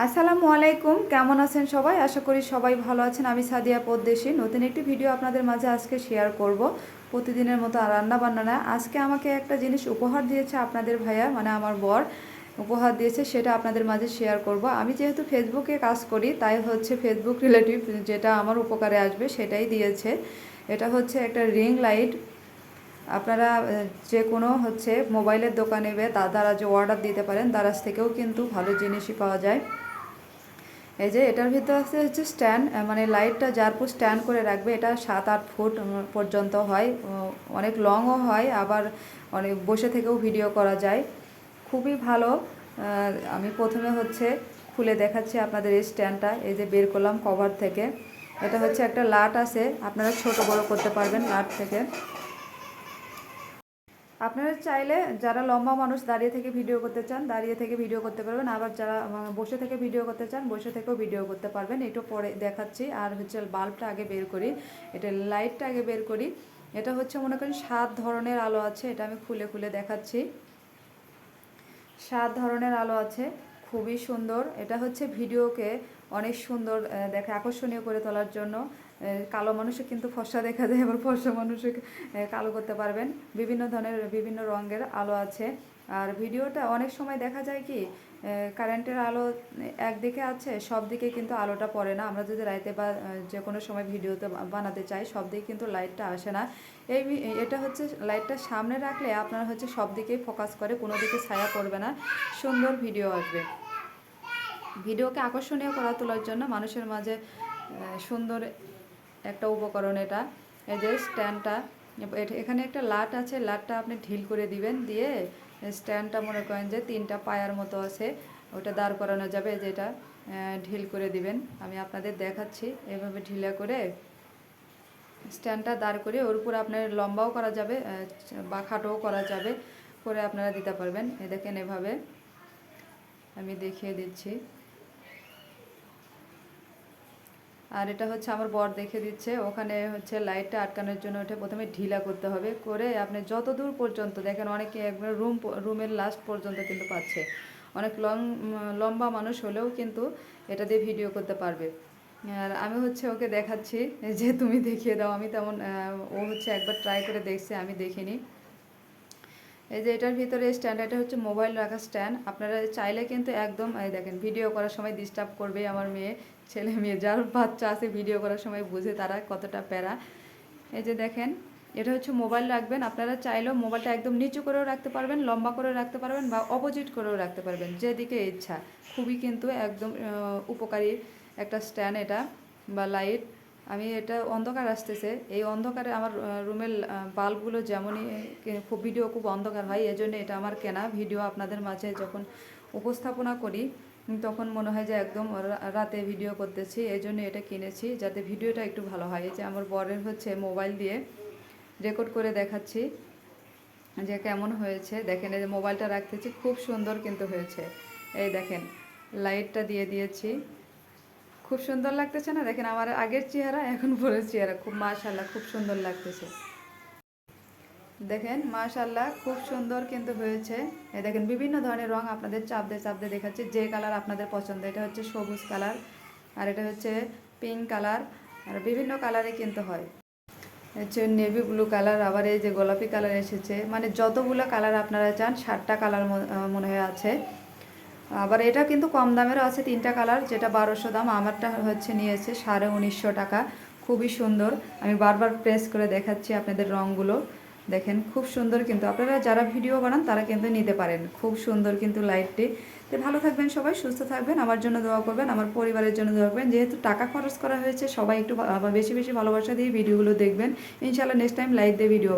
আসসালামু আলাইকুম, কেমন আছেন সবাই? আশা করি সবাই ভালো আছেন। আমি সাদিয়া পদ্দেশি নতুন একটি ভিডিও আপনাদের মাঝে আজকে শেয়ার করব। প্রতিদিনের মতো রান্না বান্না না। আজকে আমাকে একটা জিনিস উপহার দিয়েছে আপনাদের ভাইয়া মানে আমার বর। উপহার দিয়েছে, সেটা আপনাদের মাঝে শেয়ার করব। আমি যেহেতু ফেসবুকে কাজ করি, তাই হচ্ছে ফেসবুক রিলেটিভ যেটা আমার উপকারে আসবে, সেটাই দিয়েছে। এটা হচ্ছে একটা রিং লাইট আপনারা যে কোনো হচ্ছে মোবাইলের দোকানে বে তার দ্বারা যে অর্ডার দিতে পারেন দারাজ থেকেও কিন্তু ভালো জিনিসই পাওয়া যায়। এই যে এটার ভিতরে আছে হচ্ছে স্ট্যান্ড মানে লাইটটা যার পর স্ট্যান্ড করে রাখবে, এটা সাত আট ফুট পর্যন্ত হয়। অনেক লংও হয়, আবার অনেক বসে থেকেও ভিডিও করা যায়। খুবই ভালো। আমি প্রথমে হচ্ছে খুলে দেখাচ্ছি আপনাদের এই স্ট্যান্ডটা, এই যে বের করলাম কভার থেকে। এটা হচ্ছে একটা লাট আছে, আপনারা ছোট বড় করতে পারবেন লাট থেকে। আপনারা চাইলে যারা লম্বা মানুষ দাঁড়িয়ে থেকে ভিডিও করতে চান, দাঁড়িয়ে থেকে ভিডিও করতে পারবেন। আবার যারা বসে থেকে ভিডিও করতে চান, বসে থেকেও ভিডিও করতে পারবেন। একটু পরে দেখাচ্ছি। আর হচ্ছে বাল্বটা আগে বের করি। এটা লাইটটা আগে বের করি। এটা হচ্ছে মনে করেন সাত ধরনের আলো আছে, এটা আমি খুলে খুলে দেখাচ্ছি। সাত ধরনের আলো আছে, খুবই সুন্দর। এটা হচ্ছে ভিডিওকে অনেক সুন্দর দেখে আকর্ষণীয় করে তোলার জন্য। কালো মানুষে কিন্তু ফর্সা দেখা যায়, আবার ফর্সা মানুষে কালো করতে পারবেন। বিভিন্ন ধরনের, বিভিন্ন রঙের আলো আছে। আর ভিডিওটা অনেক সময় দেখা যায় কি কারেন্টের আলো একদিকে আছে, সব দিকে কিন্তু আলোটা পড়ে না। আমরা যদি রাইতে বা যে কোনো সময় ভিডিওতে বানাতে চাই, সব দিকে কিন্তু লাইটটা আসে না। এই এটা হচ্ছে লাইটটা সামনে রাখলে আপনার হচ্ছে সব দিকেই ফোকাস করে, কোনো দিকে ছায়া পড়বে না। সুন্দর ভিডিও আসবে। ভিডিওকে আকর্ষণীয় করা তোলার জন্য মানুষের মাঝে সুন্দর একটা উপকরণ এটা। এই যে স্ট্যান্ডটা এখানে একটা লাট আছে, লাটটা আপনি ঢিল করে দিবেন, দিয়ে স্ট্যান্ডটা মনে করেন যে তিনটা পায়ার মতো আছে, ওটা দাঁড় করানো যাবে যেটা ঢিল করে দিবেন। আমি আপনাদের দেখাচ্ছি, এভাবে ঢিলা করে স্ট্যান্ডটা দাঁড় করে ওর উপর আপনার লম্বাও করা যাবে বা খাটোও করা যাবে, করে আপনারা দিতে পারবেন। এ দেখেন এভাবে। আমি দেখিয়ে দিচ্ছি। আর এটা হচ্ছে আমার বর দেখে দিচ্ছে। ওখানে হচ্ছে লাইটটা আটকানোর জন্য ওটা প্রথমে ঢিলা করতে হবে। করে আপনি যত দূর পর্যন্ত, দেখেন অনেকে একবার রুম রুমের লাস্ট পর্যন্ত কিন্তু পাচ্ছে। অনেক লং লম্বা মানুষ হলেও কিন্তু এটা দিয়ে ভিডিও করতে পারবে। আর আমি হচ্ছে ওকে দেখাচ্ছি, যে তুমি দেখিয়ে দাও। আমি তেমন ও হচ্ছে একবার ট্রাই করে দেখছে, আমি দেখিনি। এই যে এটার ভিতরে স্ট্যান্ড এটা হচ্ছে মোবাইল রাখার স্ট্যান্ড আপনারা চাইলে কিন্তু একদম, এই দেখেন ভিডিও করার সময় ডিস্টার্ব করবে আমার মেয়ে, ছেলে মেয়ে, যার বাচ্চা আছে ভিডিও করার সময় বুঝে তারা কতটা প্যারা। এই যে দেখেন, এটা হচ্ছে মোবাইল রাখবেন। আপনারা চাইলেও মোবাইলটা একদম নিচু করেও রাখতে পারবেন, লম্বা করেও রাখতে পারবেন বা অপোজিট করেও রাখতে পারবেন, যেদিকে ইচ্ছা। খুবই কিন্তু একদম উপকারী একটা স্ট্যান্ড এটা বা লাইট আমি এটা অন্ধকার আসতেছে। এই অন্ধকারে আমার রুমের বাল্বগুলো যেমনই খুব ভিডিও খুব অন্ধকার হয়, এজন্য এটা আমার কেনা ভিডিও আপনাদের মাঝে যখন উপস্থাপনা করি তখন মনে হয় যে একদম রাতে ভিডিও করতেছি এই জন্য এটা কিনেছি যাতে ভিডিওটা একটু ভালো হয়। এই যে আমার বরের হচ্ছে মোবাইল দিয়ে রেকর্ড করে দেখাচ্ছি যে কেমন হয়েছে। দেখেন, এই যে মোবাইলটা রাখতেছি, খুব সুন্দর কিন্তু হয়েছে। এই দেখেন, লাইটটা দিয়ে দিয়েছি। খুব সুন্দর লাগতেছে না? দেখেন আমার আগের চেহারা, এখন পরের চেহারা। খুব মাশাল্লাহ খুব সুন্দর লাগতেছে। দেখেন মাশাল্লাহ খুব সুন্দর কিন্তু হয়েছে। এই দেখেন, বিভিন্ন ধরনের রং আপনাদের চাপ দিয়ে চাপ দিয়ে দেখাচ্ছে। যে কালার আপনাদের পছন্দ, এটা হচ্ছে সবুজ কালার, আর এটা হচ্ছে পিঙ্ক কালার, আর বিভিন্ন কালারে কিন্তু হয়। হচ্ছে নেভি ব্লু কালার, আবার এই যে গোলাপি কালার এসেছে। মানে যতগুলো কালার আপনারা চান ষাটটা কালার মনে হয় আছে। আবার এটা কিন্তু কম দামেরও আছে তিনটা কালার, যেটা বারোশো দাম। আমারটা হচ্ছে নিয়েছে সাড়ে উনিশশো টাকা। খুবই সুন্দর। আমি বারবার প্রেস করে দেখাচ্ছি আপনাদের রঙগুলো দেখেন, খুব সুন্দর কিন্তু। আপনারা যারা ভিডিও বানান, তারা কিন্তু নিতে পারেন। খুব সুন্দর কিন্তু লাইটটি তো ভালো থাকবেন সবাই, সুস্থ থাকবেন। আমার জন্য দোয়া করবেন, আমার পরিবারের জন্য দোয়া করবেন। যেহেতু টাকা খরচ করা হয়েছে, সবাই একটু বেশি বেশি ভালোবাসা দিয়ে ভিডিওগুলো দেখবেন। ইনশাআল্লাহ নেক্সট টাইম লাইট দিয়ে ভিডিও